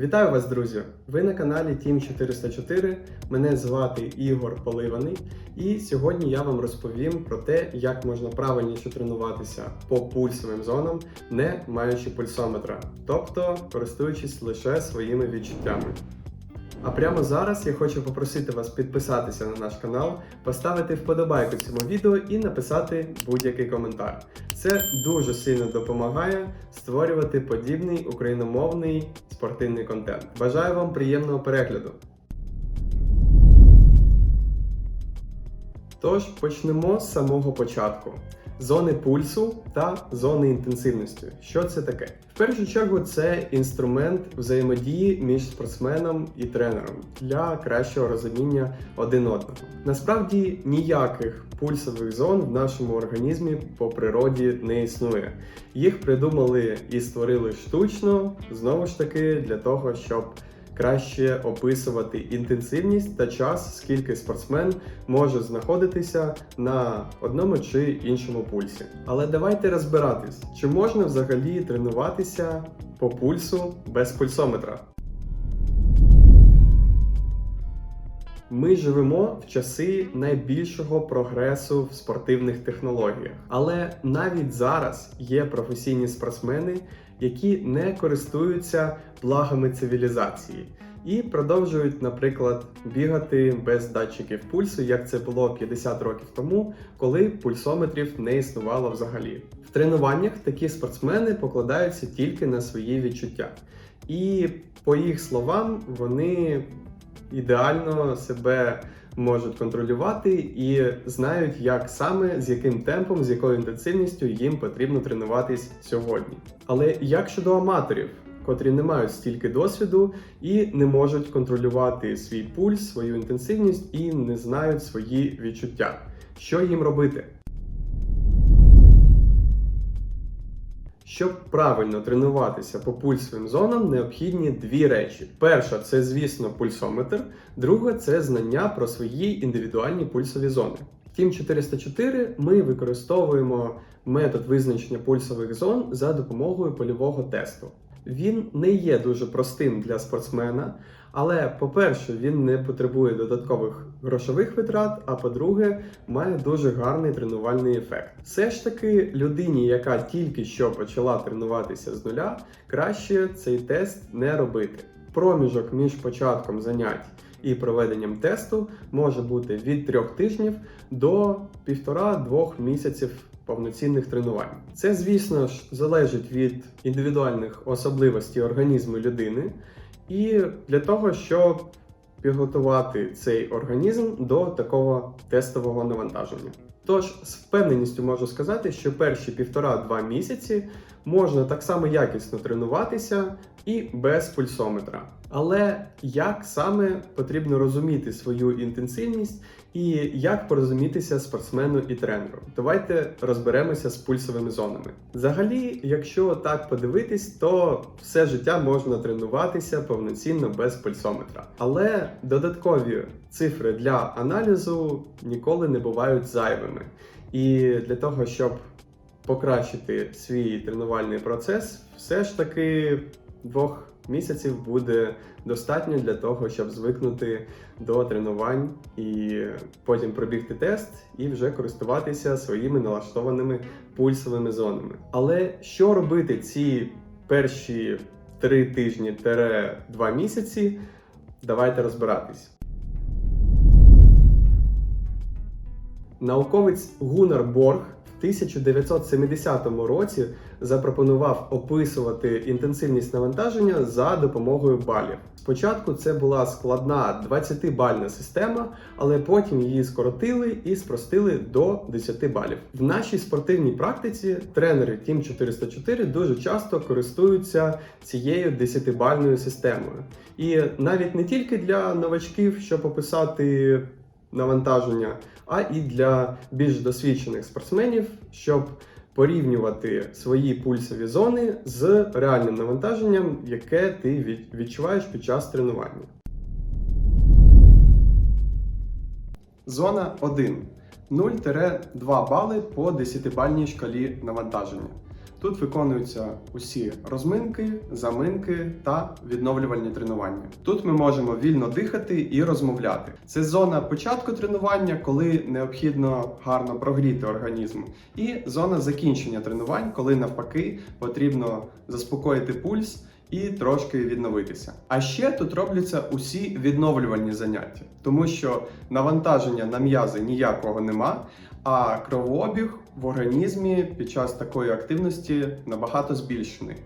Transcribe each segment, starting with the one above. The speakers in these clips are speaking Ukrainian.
Вітаю вас, друзі! Ви на каналі Team 404. Мене звати Ігор Поливаний, і сьогодні я вам розповім про те, як можна правильніше тренуватися по пульсовим зонам, не маючи пульсометра, тобто користуючись лише своїми відчуттями. А прямо зараз я хочу попросити вас підписатися на наш канал, поставити вподобайку цьому відео і написати будь-який коментар. Це дуже сильно допомагає створювати подібний україномовний спортивний контент. Бажаю вам приємного перегляду. Тож почнемо з самого початку. Зони пульсу та зони інтенсивності. Що це таке? В першу чергу це інструмент взаємодії між спортсменом і тренером для кращого розуміння один одного. Насправді ніяких пульсових зон в нашому організмі по природі не існує. Їх придумали і створили штучно, знову ж таки, для того, щоб краще описувати інтенсивність та час, скільки спортсмен може знаходитися на одному чи іншому пульсі. Але давайте розбиратись, чи можна взагалі тренуватися по пульсу без пульсометра. Ми живемо в часи найбільшого прогресу в спортивних технологіях, але навіть зараз є професійні спортсмени, які не користуються благами цивілізації і продовжують, наприклад, бігати без датчиків пульсу, як це було 50 років тому, коли пульсометрів не існувало взагалі. В тренуваннях такі спортсмени покладаються тільки на свої відчуття, і по їх словам, вони ідеально себе можуть контролювати і знають, як саме, з яким темпом, з якою інтенсивністю їм потрібно тренуватись сьогодні. Але як щодо аматорів, котрі не мають стільки досвіду і не можуть контролювати свій пульс, свою інтенсивність і не знають свої відчуття, що їм робити? Щоб правильно тренуватися по пульсовим зонам, необхідні дві речі: перша це, звісно, пульсометр, друга це знання про свої індивідуальні пульсові зони. Втім, Team 404 ми використовуємо метод визначення пульсових зон за допомогою польового тесту. Він не є дуже простим для спортсмена, але, по-перше, він не потребує додаткових грошових витрат, а по-друге, має дуже гарний тренувальний ефект. Все ж таки, людині, яка тільки що почала тренуватися з нуля, краще цей тест не робити. Проміжок між початком занять і проведенням тесту може бути від трьох тижнів до півтора-двох місяців повноцінних тренувань. Це, звісно ж, залежить від індивідуальних особливостей організму людини, і для того, щоб підготувати цей організм до такого тестового навантаження. Тож, з впевненістю можу сказати, що перші півтора-два місяці можна так само якісно тренуватися і без пульсометра. Але як саме потрібно розуміти свою інтенсивність і як порозумітися спортсмену і тренеру? Давайте розберемося з пульсовими зонами. Взагалі, якщо так подивитись, то все життя можна тренуватися повноцінно без пульсометра. Але додаткові цифри для аналізу ніколи не бувають зайвими. І для того, щоб покращити свій тренувальний процес, все ж таки двох місяців буде достатньо для того, щоб звикнути до тренувань і потім пробігти тест і вже користуватися своїми налаштованими пульсовими зонами. Але що робити ці перші три тижні два місяці? Давайте розбиратись. Науковець Гунар Борг 1970 році запропонував описувати інтенсивність навантаження за допомогою балів. Спочатку це була складна 20-бальна система, але потім її скоротили і спростили до 10 балів. В нашій спортивній практиці тренери Team 404 дуже часто користуються цією 10-бальною системою. І навіть не тільки для новачків, щоб описати навантаження, а і для більш досвідчених спортсменів, щоб порівнювати свої пульсові зони з реальним навантаженням, яке ти відчуваєш під час тренування. Зона 1. 0-2 бали по 10-бальній шкалі навантаження. Тут виконуються усі розминки, заминки та відновлювальні тренування. Тут ми можемо вільно дихати і розмовляти. Це зона початку тренування, коли необхідно гарно прогріти організм, і зона закінчення тренувань, коли навпаки потрібно заспокоїти пульс. І трошки відновитися. А ще тут робляться усі відновлювальні заняття, тому що навантаження на м'язи ніякого нема, а кровообіг в організмі під час такої активності набагато збільшений.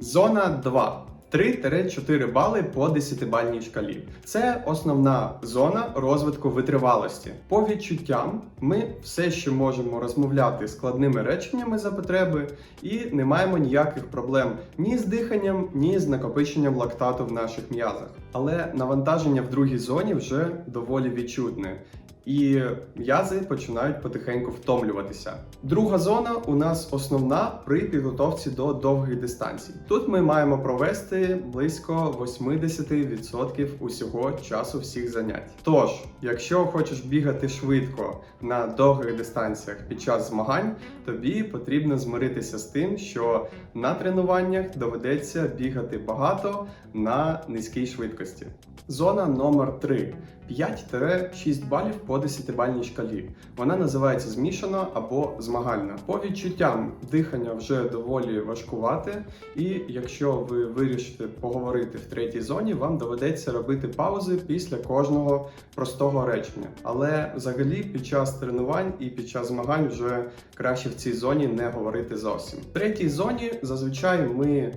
Зона 2. 3-4 бали по 10-бальній шкалі. Це основна зона розвитку витривалості. По відчуттям ми все ще можемо розмовляти складними реченнями за потреби і не маємо ніяких проблем ні з диханням, ні з накопиченням лактату в наших м'язах. Але навантаження в другій зоні вже доволі відчутне. І м'язи починають потихеньку втомлюватися. Друга зона у нас основна при підготовці до довгих дистанцій. Тут ми маємо провести близько 80% усього часу всіх занять. Тож, якщо хочеш бігати швидко на довгих дистанціях під час змагань, тобі потрібно змиритися з тим, що на тренуваннях доведеться бігати багато на низькій швидкості. Зона номер 3 5-6 балів по 10-бальній шкалі. Вона називається змішана або змагальна. По відчуттям дихання вже доволі важкувате, і якщо ви вирішите поговорити в третій зоні, вам доведеться робити паузи після кожного простого речення. Але взагалі під час тренувань і під час змагань вже краще в цій зоні не говорити зовсім. В третій зоні зазвичай ми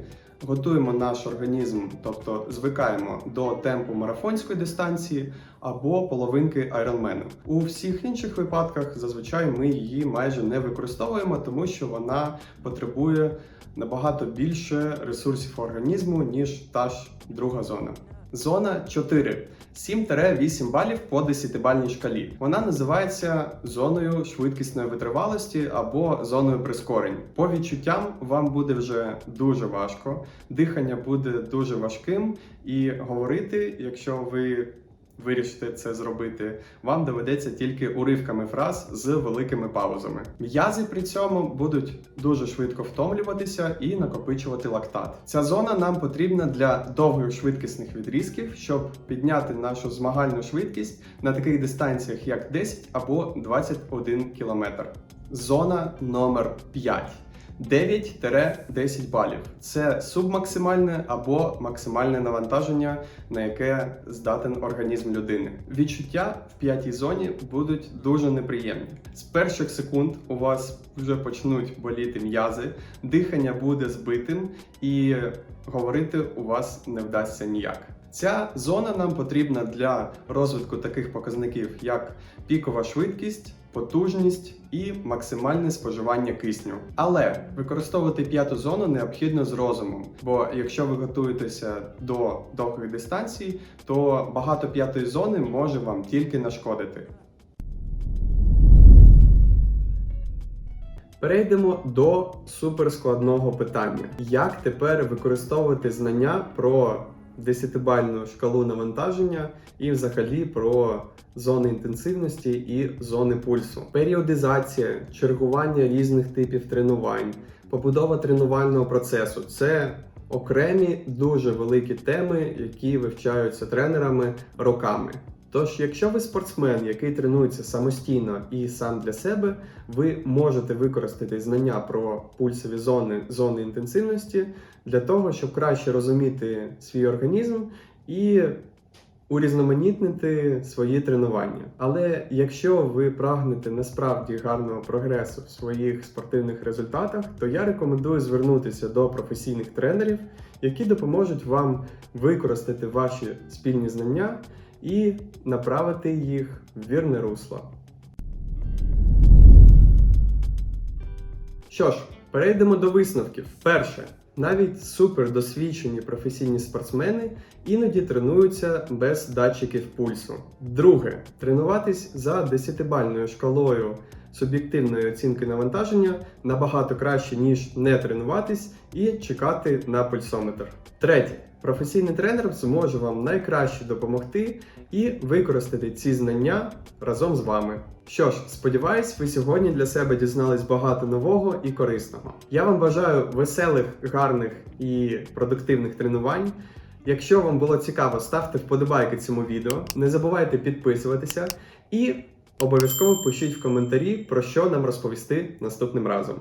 готуємо наш організм, тобто звикаємо до темпу марафонської дистанції або половинки айронмену. У всіх інших випадках зазвичай ми її майже не використовуємо, тому що вона потребує набагато більше ресурсів організму, ніж та ж друга зона. Зона 4. 7-8 балів по 10-бальній шкалі. Вона називається зоною швидкісної витривалості або зоною прискорень. По відчуттям вам буде вже дуже важко, дихання буде дуже важким, і говорити, якщо ви вирішите це зробити, вам доведеться тільки уривками фраз з великими паузами. М'язи при цьому будуть дуже швидко втомлюватися і накопичувати лактат. Ця зона нам потрібна для довгих швидкісних відрізків, щоб підняти нашу змагальну швидкість на таких дистанціях, як 10 або 21 км. Зона номер 5. 9-10 балів. Це субмаксимальне або максимальне навантаження, на яке здатен організм людини. Відчуття в п'ятій зоні будуть дуже неприємні. З перших секунд у вас вже почнуть боліти м'язи, дихання буде збитим і говорити у вас не вдасться ніяк. Ця зона нам потрібна для розвитку таких показників, як пікова швидкість, потужність і максимальне споживання кисню. Але використовувати п'яту зону необхідно з розумом, бо якщо ви готуєтеся до довгих дистанцій, то багато п'ятої зони може вам тільки нашкодити. Перейдемо до суперскладного питання: як тепер використовувати знання про 10-бальну шкалу навантаження і взагалі про зони інтенсивності і зони пульсу. Періодизація, чергування різних типів тренувань, побудова тренувального процесу це окремі дуже великі теми, які вивчаються тренерами роками. Тож, якщо ви спортсмен, який тренується самостійно і сам для себе, ви можете використати знання про пульсові зони, зони інтенсивності для того, щоб краще розуміти свій організм і урізноманітнити свої тренування. Але якщо ви прагнете насправді гарного прогресу в своїх спортивних результатах, то я рекомендую звернутися до професійних тренерів, які допоможуть вам використати ваші спільні знання і направити їх в вірне русло. Що ж, перейдемо до висновків. Перше, навіть супердосвідчені професійні спортсмени іноді тренуються без датчиків пульсу. Друге, тренуватись за 10-бальною шкалою суб'єктивної оцінки навантаження набагато краще, ніж не тренуватись і чекати на пульсометр. Третє. Професійний тренер зможе вам найкраще допомогти і використати ці знання разом з вами. Що ж, сподіваюсь, ви сьогодні для себе дізнались багато нового і корисного. Я вам бажаю веселих, гарних і продуктивних тренувань. Якщо вам було цікаво, ставте вподобайки цьому відео, не забувайте підписуватися і обов'язково пишіть в коментарі, про що нам розповісти наступним разом.